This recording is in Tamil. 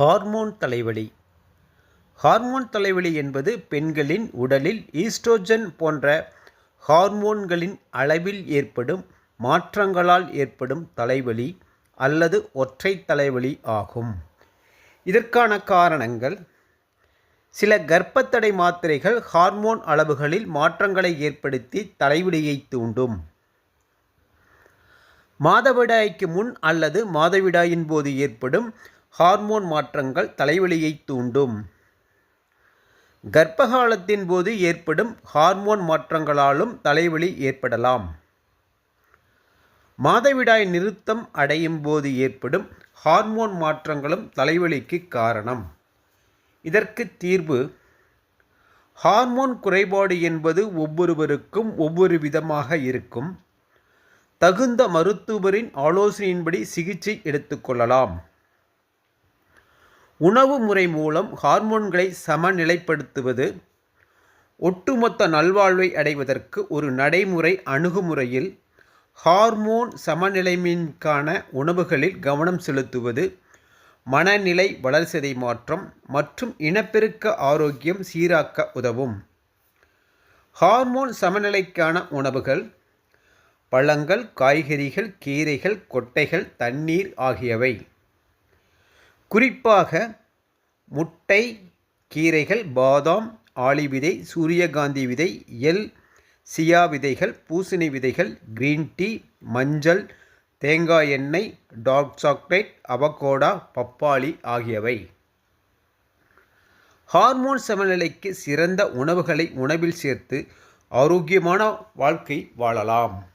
ஹார்மோன் தலைவலி. ஹார்மோன் தலைவலி என்பது பெண்களின் உடலில் ஈஸ்ட்ரோஜன் போன்ற ஹார்மோன்களின் அளவில் ஏற்படும் மாற்றங்களால் ஏற்படும் தலைவலி அல்லது ஒற்றை தலைவலி ஆகும். இதற்கான காரணங்கள். சில கர்ப்பத்தடை மாத்திரைகள் ஹார்மோன் அளவுகளில் மாற்றங்களை ஏற்படுத்தி தலைவலியை தூண்டும். மாதவிடாய்க்கு முன் அல்லது மாதவிடாயின் போது ஏற்படும் ஹார்மோன் மாற்றங்கள் தலைவலியை தூண்டும். கர்ப்பகாலத்தின் போது ஏற்படும் ஹார்மோன் மாற்றங்களாலும் தலைவலி ஏற்படலாம். மாதவிடாய் நிறுத்தம் அடையும் போது ஏற்படும் ஹார்மோன் மாற்றங்களும் தலைவலிக்கு காரணம். இதற்கு தீர்வு ஹார்மோன் குறைபாடு என்பது ஒவ்வொருவருக்கும் ஒவ்வொரு விதமாக இருக்கும். தகுந்த மருத்துவரின் ஆலோசனையின்படி சிகிச்சை எடுத்துக்கொள்ளலாம் உணவு முறை மூலம் ஹார்மோன்களை சமநிலைப்படுத்துவது ஒட்டுமொத்த நல்வாழ்வை அடைவதற்கு ஒரு நடைமுறை அணுகுமுறையில் ஹார்மோன் சமநிலைமைக்கான உணவுகளில் கவனம் செலுத்துவது மனநிலை வளர்சிதை மாற்றம் மற்றும் இனப்பெருக்க ஆரோக்கியம் சீராக்க உதவும். ஹார்மோன் சமநிலைக்கான உணவுகள் பழங்கள் காய்கறிகள் கீரைகள் கொட்டைகள் தண்ணீர் ஆகியவை. குறிப்பாக முட்டை கீரைகள் பாதாம் ஆளி விதை சூரியகாந்தி விதை எல் சியா விதைகள் பூசணி விதைகள் கிரீன் டீ மஞ்சள் தேங்காய் எண்ணெய் டார்க் சாக்லேட் அவகோடா பப்பாளி ஆகியவை. ஹார்மோன் சமநிலைக்கு சிறந்த உணவுகளை உணவில் சேர்த்து ஆரோக்கியமான வாழ்க்கை வாழலாம்.